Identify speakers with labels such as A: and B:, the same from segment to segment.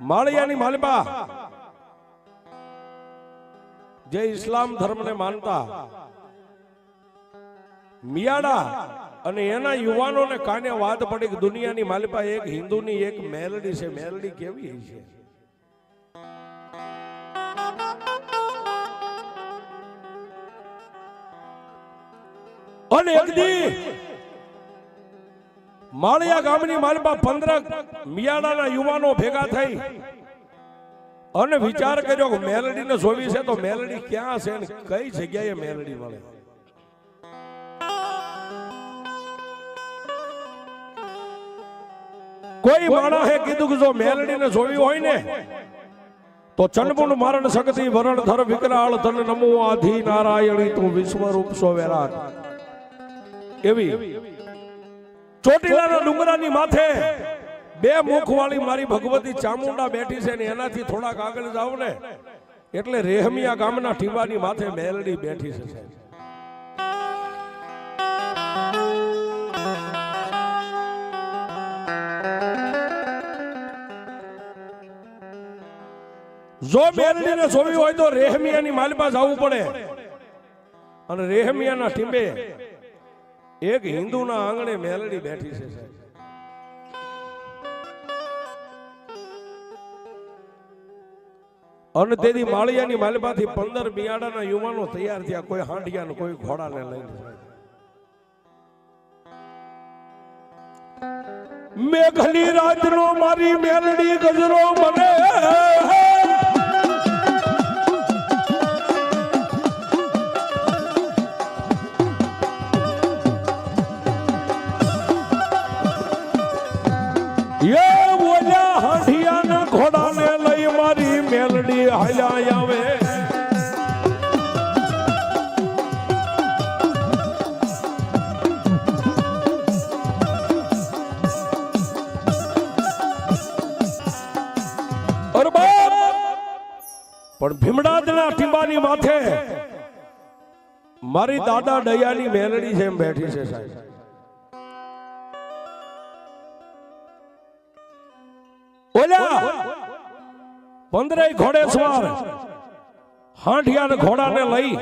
A: માળિયાની માલિબા. જે ઇસ્લામ ધર્મને માનતા, મિયાડા અને એના યુવાનોને કાને વાત પડી કે દુનિયાની માલિપા એક હિન્દુની એક મેલડી છે. મેલડી કેવી છે? અને એક દી માળિયા ગામની માલબા પંદર મિયાડાના યુવાનો ભેગા થઈ અને વિચાર કર્યો કે મેલડીને જોવી છે તો મેલડી ક્યાં છે અને કઈ જગ્યાએ મેલડી મળે? કોઈ માણસે કીધું કે જો મેલડીને જોવી હોય ને તો ચંડમુંડ મરણ શક્તિ વરણ ધર વિકરાળ ધન નમો આધી નારાયણી તું વિશ્વ રૂપ સો વેરાટ એવી ચોટીલાના ડુંગરાની માથે બે મુખ વાળી મારી ભગવતી ચામુંડા બેઠી છે ને એનાથી થોડાક આગળ જાવ ને. એટલે રેહમિયા ગામના ટીંબાની માથે મેલડી બેઠી છે સાહેબ. જો મેલડીને જોવી હોય તો રેહમિયાની માલપા જવું પડે. અને રેહમિયાના ટીંબે એક હિન્દુના આંગણે મેલડી બેઠી છે સાહેબ. અને તેથી માળિયાની માલપાથી પંદર બિયાડાના યુવાનો તૈયાર થયા કોઈ હાંડિયા ને કોઈ ઘોડાને લઈને. મેઘની રાતનો મારી મેલડી ગજરો પણ ટીંબાની માથે મારી દાદા દયાની મેલડી છે બેઠી છે સાહેબ. ઓલ્યા પંદરે ઘોડે સવાર હાંઠિયા ઘોડાને લઈ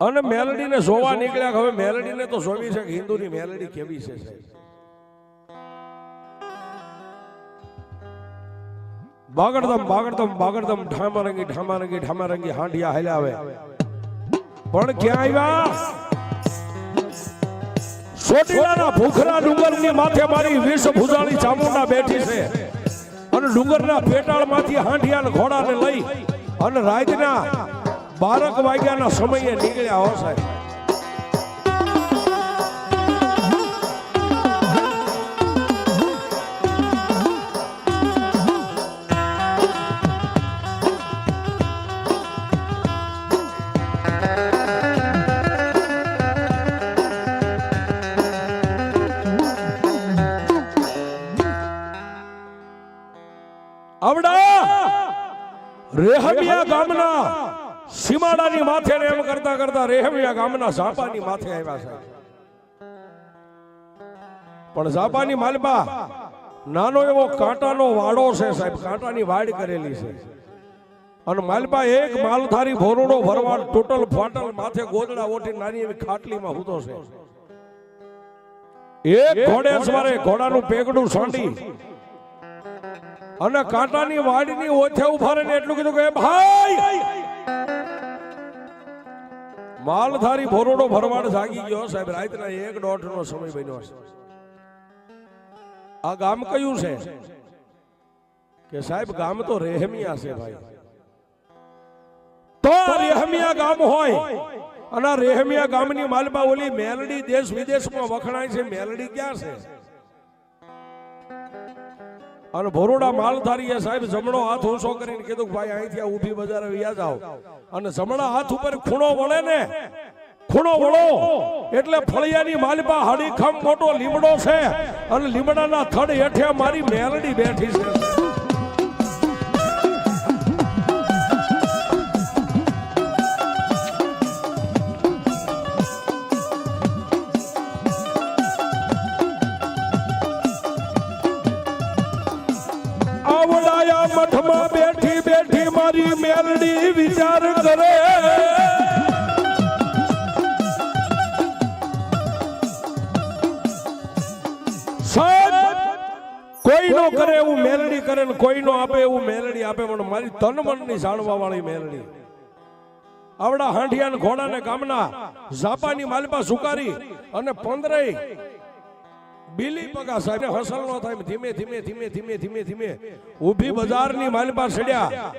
A: અને મેલડીને જોવા નીકળ્યા હવે મેલડીને તો જોવી છે કે હિન્દુની મેલડી કેવી છે સાહેબ? બાગડદમ બાગડદમ બાગડદમ ઢામારંગી ઢામારંગી ઢામારંગી, હાંડિયા હલાવે પણ ક્યાં આવ્યા? સોટીલાના ભૂખરા ડુંગરની માથે મારી વીસ ભુજાળી ચામુંડા બેઠી છે. અને ડુંગરના પેટાળમાંથી હાંડિયા ઘોડાને લઈ અને રાતના બારક વાગ્યાના સમયે નીકળ્યા હો સાહેબ. આવડા! રેહમિયા ગામના સીમાડાની માથે એમ કરતા કરતા રેહમિયા ગામના ઝાપાની માથે આવ્યા છે. પણ ઝાપાની માલબા નાનો એવો કાંટાનો વાડો છે સાહેબ કાંટાની વાડ કરેલી છે. અને માલબા એક માલધારી ભોરડો ભરવાડ ટોટલ ફાટલ માથે ગોદડા ઓઠી નાની એવી ખાટલીમાં હૂતો છે. એક ઘોડે સવારે ઘોડાનું પેગડું સાંડી અને કાંટાની વાડની ઓથે ઊભા રહીને એટલું કીધું કે ભાઈ! માલધારી ભોરોડો ભરવાડ જાગી ગયો સાહેબ. રાતના એક દોઢ નો સમય બન્યો આ ગામ કયું છે? કે સાહેબ, ગામ તો રેહમિયા છે ભાઈ. તો રેહમિયા ગામ હોય અને રેહમિયા ગામની માલમાં ઓલી મેલડી દેશ વિદેશમાં વખણાય છે. મેલડી ક્યાં છે? અને ભરોડા માલધારીએ સાહેબ જમણો હાથ ઊંચો કરીને કીધું ભાઈ અહીંથી આ ઊભી બજારે વ્યા જાઓ. અને જમણા હાથ ઉપર ખૂણો વળે ને, ખૂણો વળો એટલે ફળિયાની માલપા હડીખમ મોટો લીમડો છે અને લીમડાના થડ હેઠે મારી મેલડી બેઠી છે. કોઈ નો કરે એવું મેલડી કરે ને કોઈ નો આપે એવું મેલડી આપે પણ મારી તન મનની જાણવા વાળી મેલડી. આવડા હાંડિયા ને ઘોડા ને ગામના ઝાપાની માલપા સુકારી અને પંદરે બીલી પગા સાહેબ હસલ નો થાય ધીમે ધીમે ધીમે ધીમે ધીમે ધીમે ઊભી બજારની માલપા સડ્યા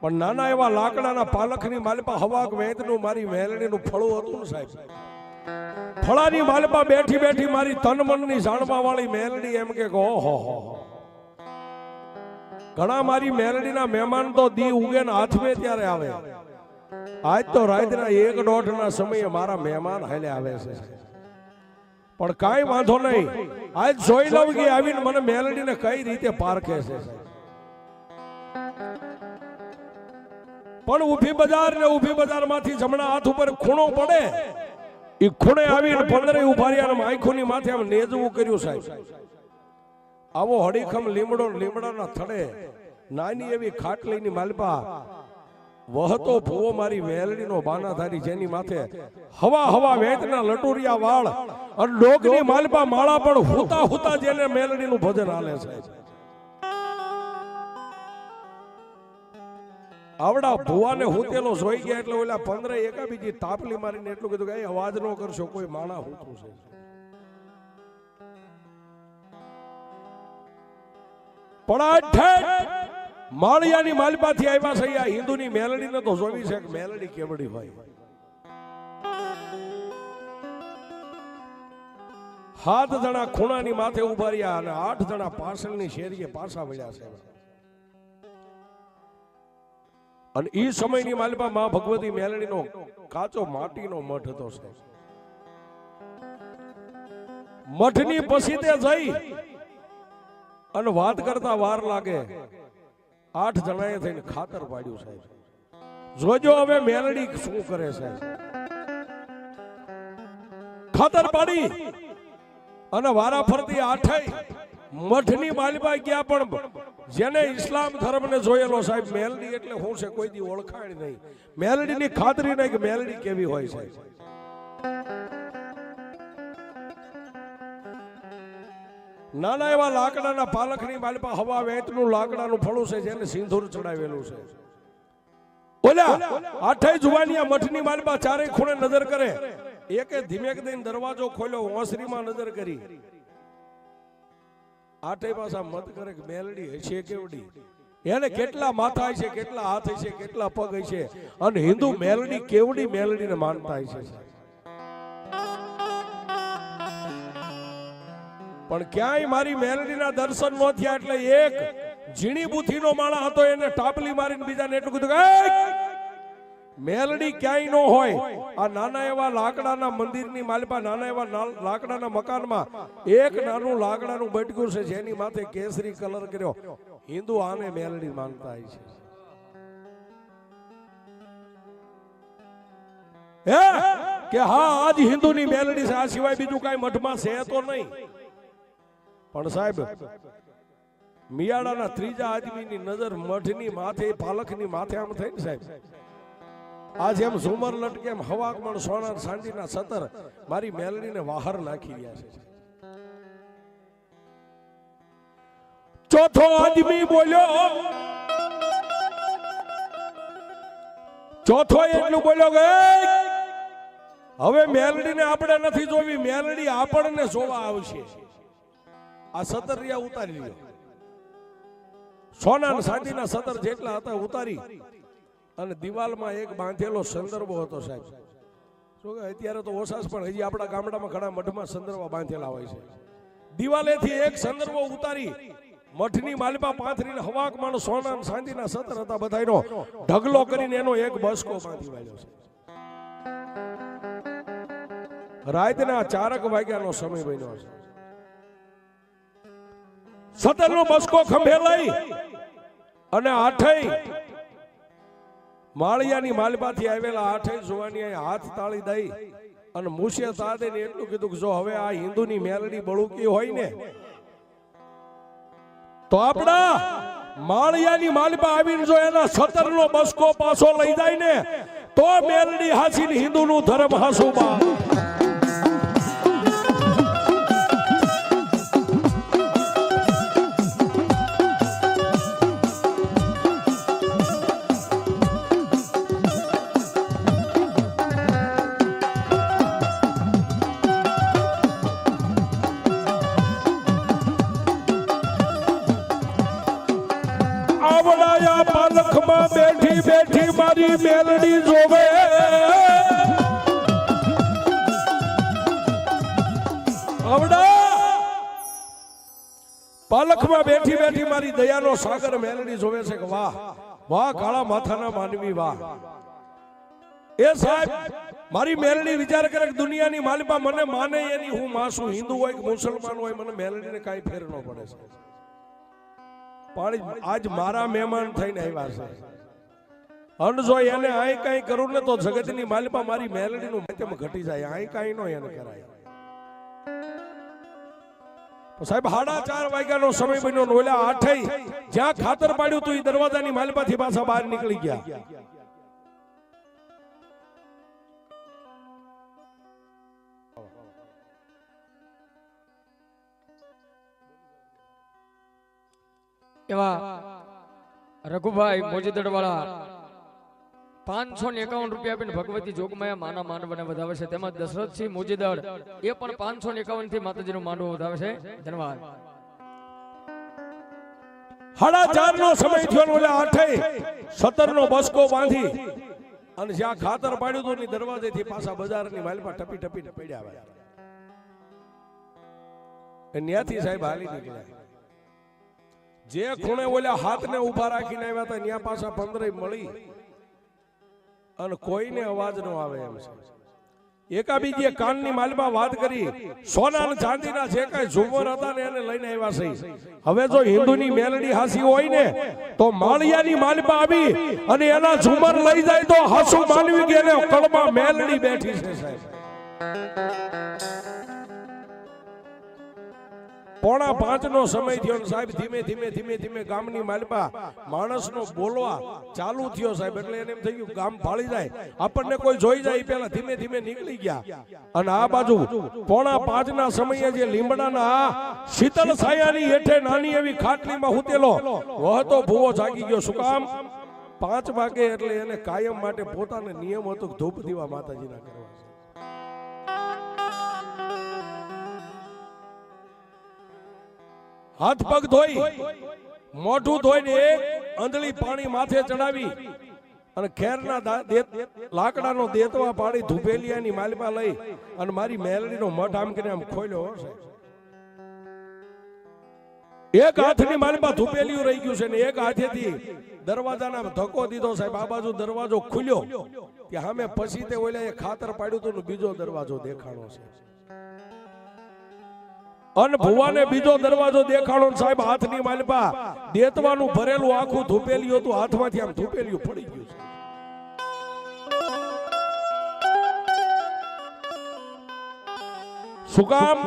A: પણ નાના એવા લાકડાના પાલખની માલપા હવાક વેદનું મારી મેલડીનું ફળું હતું ને સાહેબ. ફળાની માલમાં બેઠી બેઠી મારી તન મનની જાણવા વાળી મેલડી એમ કે, ઓહો, હો. ઘણા મારી મેલડીના મહેમાન તો દી ઉગે ને હાથમે ત્યારે આવે. આજ તો રાતના એક દોઢ ના સમયે મારા મહેમાન હાલે આવે છે. પણ કાંઈ વાંધો નહીં. આજ જોઈ લઉં કે આવીને મને મેલડીને કઈ રીતે પારખે છે. પણ ઊભી બજાર ને ઊભી બજારમાંથી જમણા હાથ ઉપર ખૂણો પડે. એ ખૂણે આવીને પંદરે ઊભા રહ્યા અને આંખોની માથે આમ નેજવું કર્યું સાહેબ. આવો હડીખમ લીમડો લીમડાના થડે નાની એવી ખાટલીની માલપા વહતો ભૂવો મારી વેલડીનો બાનાધારી જેની માથે હવા હવા વેતના લટુરિયા વાળ અને ડોગની માલપા માળા પણ હુતા હુતા જેને મેલડીનું ભજન હાલે છે. આવડા ભુવાને હોતેલો જોઈ ગયા એટલે ઓલા પંદરે એકા બીજી તાપલી મારીને એટલું કીધું કે અવાજ ન કરશો કોઈ માણા હોતું છે. પણ માળિયાની માલપાથી આવ્યા છે આ હિન્દુની મેલડીને તો જોવી છે કે મેલડી કેવડી હોય. સાત જણા ખૂણાની માથે ઊભા રહ્યા અને આઠ જણા પાર્સલની શેરીએ પાછા વળ્યા છે. અને એ સમયની માલપા માં ભગવતી મેલડીનો કાચો માટીનો મઠ હતો છે મઠની પછી તે જઈ અને વાત કરતા વાર લાગે. આઠ જણાએ થઈને ખાતર પાડ્યું સાહેબ. જોજો હવે મેલડી શું કરે છે ખાતર પાડી અને વારા ફરતી આઠે મઠની માલિપા ગયા પણ જેને ઇસ્લામ ધર્મને જોયેલો સાહેબ, મેલડી એટલે શું છે, કોઈ દી ઓળખાણ નહીં. મેલડીની ખાતરી નહીં કે મેલડી કેવી હોય છે. નાના એવા લાકડાના પાલખની માલપા હવા વેતનું લાકડાનું ફળું છે, જેને સિંદૂર ચડાવેલું છે. બોલ્યા આઠાઈ જુવાનિયા મઠની માલપા ચારે ખૂણે નજર કરે. એકે ધીમેક દઈને દરવાજો ખોલ્યો, ઓસરીમાં નજર કરી. આઠે પાસા મત કરે કે મેલડી હશે કેવડી? એને કેટલા માથા છે કેટલા હાથ છે કેટલા પગ છે અને હિન્દુ મેલડી કેવડી મેલડીને માનતા છે. પણ ક્યાંય મારી મેલડીના દર્શન ન થયા એટલે એક ઝીણી બુથીનો માળા હતો એને ટાપલી મારીને બીજાને એટલું કીધું કે "એય! મેલડી ક્યાંય ન હોય. આ નાના એવા લાકડાના મંદિરની માલિપા, નાના એવા લાકડાના મકાનમાં એક નાનું લાકડાનું બટકું છે જેની માથે કેસરી કલર કર્યો. હિન્દુ આને મેલડી માનતા હોય છે. હે? કે હા, આજ હિન્દુની મેલડી છે. આ સિવાય બીજું કાંઈ મઠમાં છે તો નહીં. પણ સાહેબ મિયાડાના ત્રીજા આદમીની નજર મઠની માથે, પાલખની માથે આમ થઈ ને સાહેબ. આજ જેમ ઝુમર લટકે એમ હવાકમણ સોનાર સાંડીના સતર મારી મેલડીને વાહર નાખી રહ્યા છે. ચોથો આદમી બોલ્યો. ચોથો એટલું બોલ્યો કે "એય! હવે મેલડીને આપણે નથી જોવી, મેલડી આપણને જોવા આવશે. આ સતર રિયા ઉતારી લ્યો. સોના ચાંદીના સતર જેટલા હતા ઉતારી. અને દિવાલમાં એક બાંધેલો સંદર્ભો હતો સાહેબ. શું કે, અત્યારે તો ઓછાશ પણ હજી આપણા ગામડામાં ઘણા મઠમાં સંદર્ભો બાંધેલા હોય છે. દિવાલેથી એક સંદર્ભો ઉતારી, મઠની માલિપા પાથરીને હવાક માણસ સોના સાંધીના સતર હતા બધાનો ઢગલો કરીને એનો એક બસકો બાંધી વાળ્યો છે. રાતના ચારક વાગ્યાનો સમય બન્યો છે. સતરનો બસકો ખંભે લઈ અને આઠેય માળિયાની માલપાથી આવેલા આઠે જુવાની હાથ તાળી દઈ અને મુશે સાદે એટલું કીધું કે જો હવે આ હિન્દુની મેલડી બળુકી હોય ને, તો આપણા માળિયાની માલિપા આવીને જો એના સતરનો બસકો પાછો લઈ જાય ને, તો મેલડી હાસીને હિન્દુનું ધર્મ હાસુ મારી મેલડી જોવે. પાલખમાં બેઠી બેઠી મારી દયાનો સાગર મેલડી જોવે છે કે વાહ વાહ, કાળા માથાના માનવી, વાહ. એ સાહેબ, મારી મેલડી વિચાર કરે કે દુનિયાની માલિપા મને માને એની હું માસું હિન્દુ હોય કે મુસલમાન હોય, મને મેલડીને કાંઈ ફેર ન પડે. છે પણ આજ મારા મહેમાન થઈને આવ્યા છે. અન જો એને આય કઈ કરું ને તો જગતની માલિપા મારી મેલડીનું માધ્યમ ઘટી જાય. આય કઈ નો એને કરાય. સાહેબ હાડા ચાર વાગ્યાનો સમય બન્યો ઓલા આઠે જ્યાં ખાતર પાડ્યું તું એ દરવાજાની માલિપાથી પાછા બહાર નીકળી ગયા.
B: એવા રઘુભાઈ મોજીદડ વાળા પાંચસો ને એકાવન રૂપિયા આપીને ભગવતી જોગમાયા માના માંડવાને વધાવે છે. તેમજ દશરથસિંહ મોજીદડ એ પણ પાંચસો ને એકાવનથી માતાજીનું માંડવો વધાવે છે. ધન્યવાદ.
A: હાડા ચાર નો સમય થયો ને આઠે સત્તર નો બસકો બાંધી અને જ્યાં ખાતર પાડ્યું હતું દરવાજે દરવાજેથી પાછા બજારની માલમાં ટપી ટપીને પડ્યા આવ્યા ત્યાંથી સાહેબ હાલી નીકળ્યા. જે ખૂણે ઓલા હાથને ઊભા રાખીને આવ્યા હતા, ત્યાં પાછા પંદરે મળી. અને કોઈને અવાજ ન આવે એમ છે. એકાબીજીએ કાનની માલમાં વાત કરી સોના અને ચાંદીના જે કાંઈ ઝુમર હતા ને એને લઈને આવ્યા છે હવે જો હિન્દુની મેલડી હાસી હોય ને તો માળિયાની માલમાં આવી અને એના ઝુમર લઈ જાય તો હાસુ માનવી કે એને કળમાં મેલડી બેઠી છે. સાહેબ. પોણા પાંચ નો સમય થયો સાહેબ ધીમે ધીમે ધીમે ધીમે ગામની માલપા માણસનો બોલવા ચાલુ થયો સાહેબ એટલે એને એમ થઈ ગયું ગામ ફાળી જાય. આપણને કોઈ જોઈ જાય પેલા ધીમે ધીમે નીકળી ગયા. અને આ બાજુ પોણા પાંચ ના સમયે જે લીમડાના શીતળ છાયાની હેઠે નાની એવી ખાટલીમાં હુતેલો વહતો ભૂવો જાગી ગયો. શું કામ? પાંચ વાગે એટલે એને કાયમ માટે પોતાને નિયમ હતો ધૂપ દીવા માતાજીના કરવા. હાથ પગ ધોઈ મોઢું ધોઈને એક અંધળી પાણી માથે ચડાવી અને ખેરના લાકડાનો દેતવા પાડી ધુપેલિયાની માલમાં લઈ અને મારી મેલડીનો મઠ આમ કરીને આમ ખોલ્યો હો એક હાથની માલમાં ધુપેલિયું રહી ગયું છે ને એક હાથેથી દરવાજાના ધક્કો દીધો સાહેબ. આ બાજુ દરવાજો ખુલ્યો. કે સામે પછી તે ઓલા ખાતર પાડ્યું હતું બીજો દરવાજો દેખાણો છે. અને ભુવાને બીજો દરવાજો દેખાડો ને સાહેબ હાથની માલપા દેતવાનું ભરેલું આખું ધૂપેલિયું હતું હાથમાંથી આમ ધૂપેલિયું પડી ગયું છે. શું કામ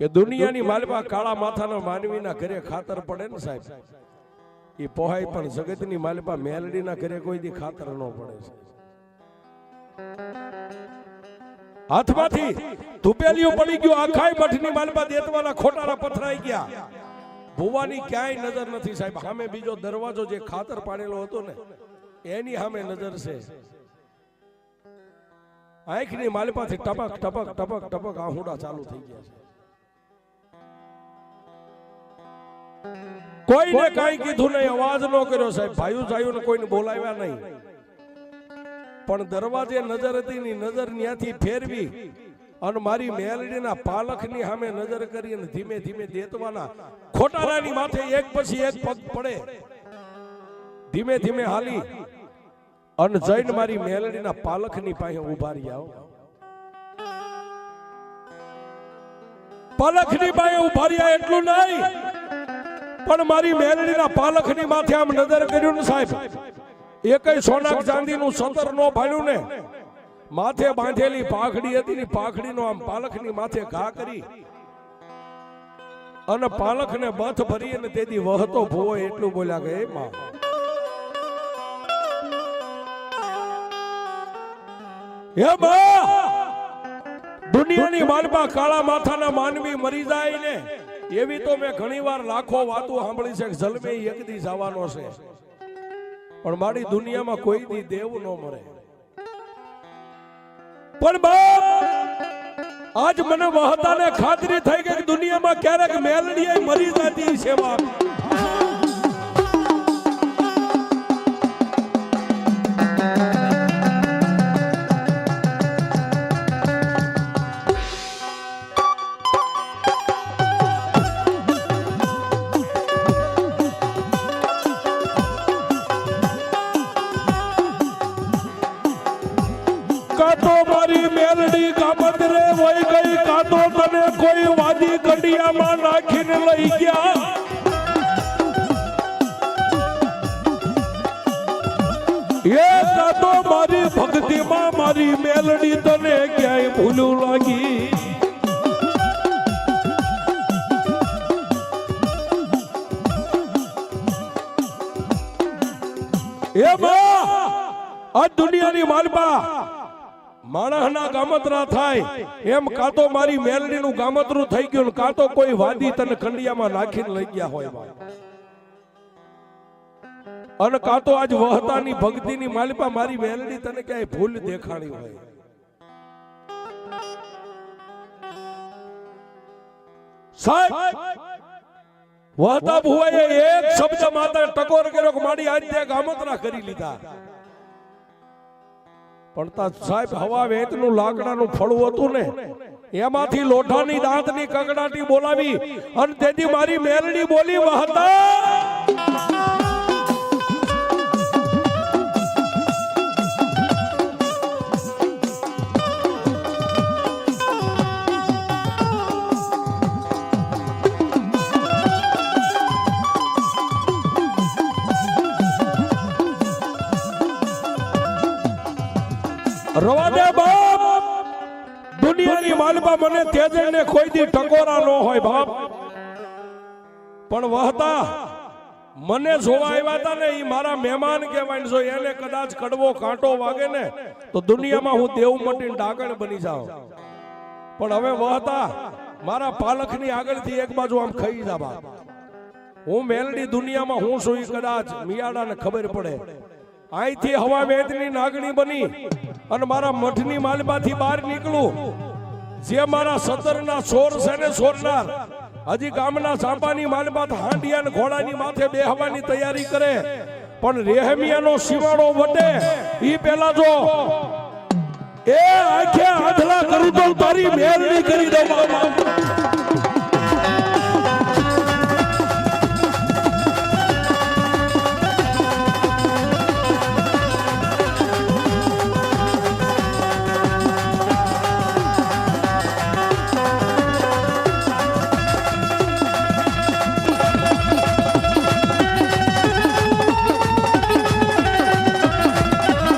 A: કે દુનિયાની માલપા કાળા માથાના માનવીના ઘરે ખાતર પડે ને સાહેબ. એ પોહાય પણ જગતની માલપા મેલડીના ઘરે કોઈ દી ખાતર ન પડે છે હાથમાંથી ધુપેલીઓ પડી ગયો, આખાય મઠની માલમાં દેતવાના ખોટારા પથરાઈ ગયા. ભુવાની ક્યાંય નજર નથી સાહેબ. સામે બીજો દરવાજો જે ખાતર પાડેલો હતો ને, એની સામે નજર છે. આંખની માલપાથી ટપક ટપક ટપક ટપક આહુડા ચાલુ થઈ ગયા છે. કોઈને કાંઈ કીધું નહીં, અવાજ ન કર્યો સાહેબ. ભાઈઓ જાયું કોઈને બોલાવ્યા નહીં. પણ દરવાજે નજર હતી ની નજર ત્યાંથી ફેરવી અને મારી મેલડીના પાલખની સામે નજર કરી અને ધીમે ધીમે દેતવાના ખોટારાની માથે એક પછી એક પગ પડે. ધીમે ધીમે હાલી અને જઈને મારી મેલડીના પાલખની પાસે ઊભા રહ્યા આવો પાલખની પાસે ઊભા રહ્યા એટલું નહીં, પણ મારી મેલડીના પાલખની માથે આમ નજર કર્યું ને સાહેબ એકય સોના ચાંદીનું સતર નો ભાડ્યું ને? માથે બાંધેલી પાખડી હતી ને પાઘડીનો આમ પાલખની માથે ઘા કરી. અને પાલખને બથ ભરી અને તેથી વહતો ભૂવો એટલું બોલ્યા કે માં હે બા દુનિયાની માલમાં કાળા માથાના માનવી મરી જાય ને? એવી તો મેં ઘણી વાર લાખો વાતો સાંભળી છે જલમે એક દી જવાનો છે. પણ મારી દુનિયામાં કોઈ દી દેવ ન મરે. પણ બાપ આજ મને વહતાને ખાતરી થઈ ગઈ કે દુનિયામાં ક્યારેક મેલડીએ મરી જતી છે બાપ. મેલડી તને ક્યાંય ભૂલું લાગી એ આ દુનિયાની માલપા માણસના ગામતરા થાય એમ કાં તો મારી મેલડીનું ગામતરું થઈ ગયું કાં તો કોઈ વાદી તને ખંડિયામાં નાખીને લઈ ગયા હોય. અને કાં તો આજ વહતાની ભક્તિની માલિપા મારી મેલડી તને ક્યાંય ભૂલ દેખાણી હોય? કરી લીધા. પણ સાહેબ, હવા વેતનું લાકડાનું ફળવું હતું ને, એમાંથી લોઢાની દાંતની કગડાટી બોલાવી અને તેથી મારી મેલડી બોલી, વહતા! મને તેજને કોઈ દી ટકોરા ન હોય, બાપ. પણ વહતા, મને જોવા આવ્યા હતા ને એ મારા મહેમાન કહેવાય જો એને કદાચ કડવો કાંટો વાગે ને, તો દુનિયામાં હું દેવ મટીને ડાગણ બની જાઉં. પણ હવે વહતા, મારા પાલખની આગળથી એક બાજુ આમ ખાઈ જા, બાપ. હું મેલડી દુનિયામાં હું છું કદાચ મિયાડાને ખબર પડે. અહીંથી હવા વેદની નાગણી બની અને મારા મઠની માલમાંથી બહાર નીકળું. જે મારા સતરના સોર છે સોરનાર, હજી ગામના સાંપાની માલમાં હાંડિયા ને ઘોડાની માથે બેહવાની તૈયારી કરે, પણ રેહમિયાનો શિવાળો વટે ઈ પેલા જો, એ આંખે આંધળા કરું તો તારી મેલડી કરી દઉં.